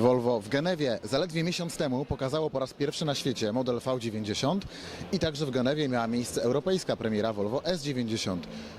Volvo w Genewie zaledwie miesiąc temu pokazało po raz pierwszy na świecie model V90 i także w Genewie miała miejsce europejska premiera Volvo S90.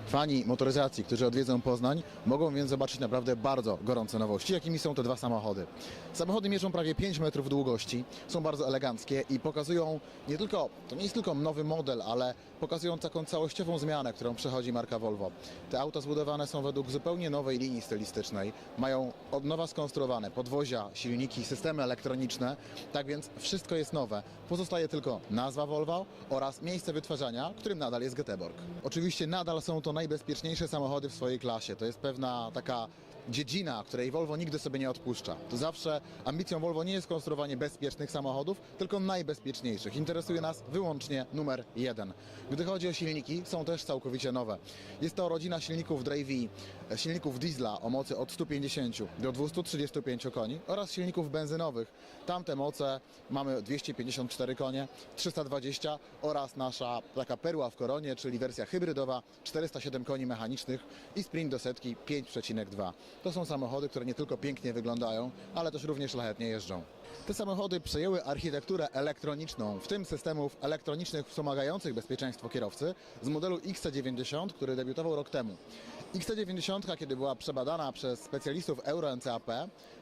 Fani motoryzacji, którzy odwiedzą Poznań, mogą więc zobaczyć naprawdę bardzo gorące nowości, jakimi są te dwa samochody. Samochody mierzą prawie 5 metrów długości, są bardzo eleganckie i pokazują nie tylko, to nie jest tylko nowy model, ale pokazują taką całościową zmianę, którą przechodzi marka Volvo. Te auta zbudowane są według zupełnie nowej linii stylistycznej, mają od nowa skonstruowane podwozia, silniki, systemy elektroniczne, tak więc wszystko jest nowe. Pozostaje tylko nazwa Volvo oraz miejsce wytwarzania, którym nadal jest Göteborg. Oczywiście nadal są to najbezpieczniejsze samochody w swojej klasie. To jest pewna taka dziedzina, której Volvo nigdy sobie nie odpuszcza. To zawsze ambicją Volvo nie jest konstruowanie bezpiecznych samochodów, tylko najbezpieczniejszych. Interesuje nas wyłącznie numer jeden. Gdy chodzi o silniki, są też całkowicie nowe. Jest to rodzina silników Drivey, e, silników diesla o mocy od 150 do 235 koni oraz silników benzynowych. Tamte moce mamy 254 konie, 320 oraz nasza taka perła w koronie, czyli wersja hybrydowa 407 koni mechanicznych i sprint do setki 5,2. To są samochody, które nie tylko pięknie wyglądają, ale też równie szlachetnie jeżdżą. Te samochody przejęły architekturę elektroniczną, w tym systemów elektronicznych wspomagających bezpieczeństwo kierowcy z modelu XC90, który debiutował rok temu. XC90, kiedy była przebadana przez specjalistów Euro NCAP,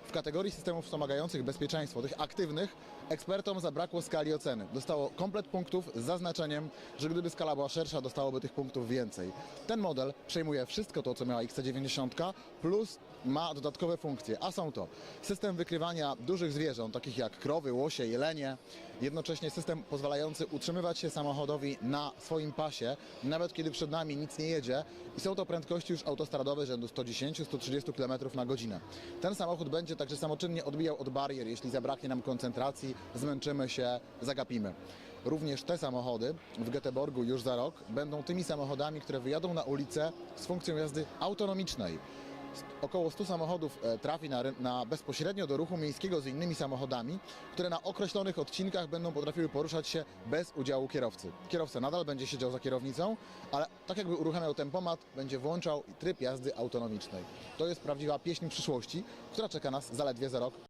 w kategorii systemów wspomagających bezpieczeństwo, tych aktywnych, ekspertom zabrakło skali oceny. Dostało komplet punktów z zaznaczeniem, że gdyby skala była szersza, dostałoby tych punktów więcej. Ten model przejmuje wszystko to, co miała XC90, plus ma dodatkowe funkcje, a są to system wykrywania dużych zwierząt, takich jak krowy, łosie, jelenie, jednocześnie system pozwalający utrzymywać się samochodowi na swoim pasie, nawet kiedy przed nami nic nie jedzie i są to prędkości już autostradowe rzędu 110-130 km na godzinę. Ten samochód będzie także samoczynnie odbijał od barier, jeśli zabraknie nam koncentracji, zmęczymy się, zagapimy. Również te samochody w Göteborgu już za rok będą tymi samochodami, które wyjadą na ulicę z funkcją jazdy autonomicznej. Około 100 samochodów e, trafi na, na bezpośrednio do ruchu miejskiego z innymi samochodami, które na określonych odcinkach będą potrafiły poruszać się bez udziału kierowcy. Kierowca nadal będzie siedział za kierownicą, ale tak jakby uruchamiał tempomat, będzie włączał tryb jazdy autonomicznej. To jest prawdziwa pieśń przyszłości, która czeka nas zaledwie za rok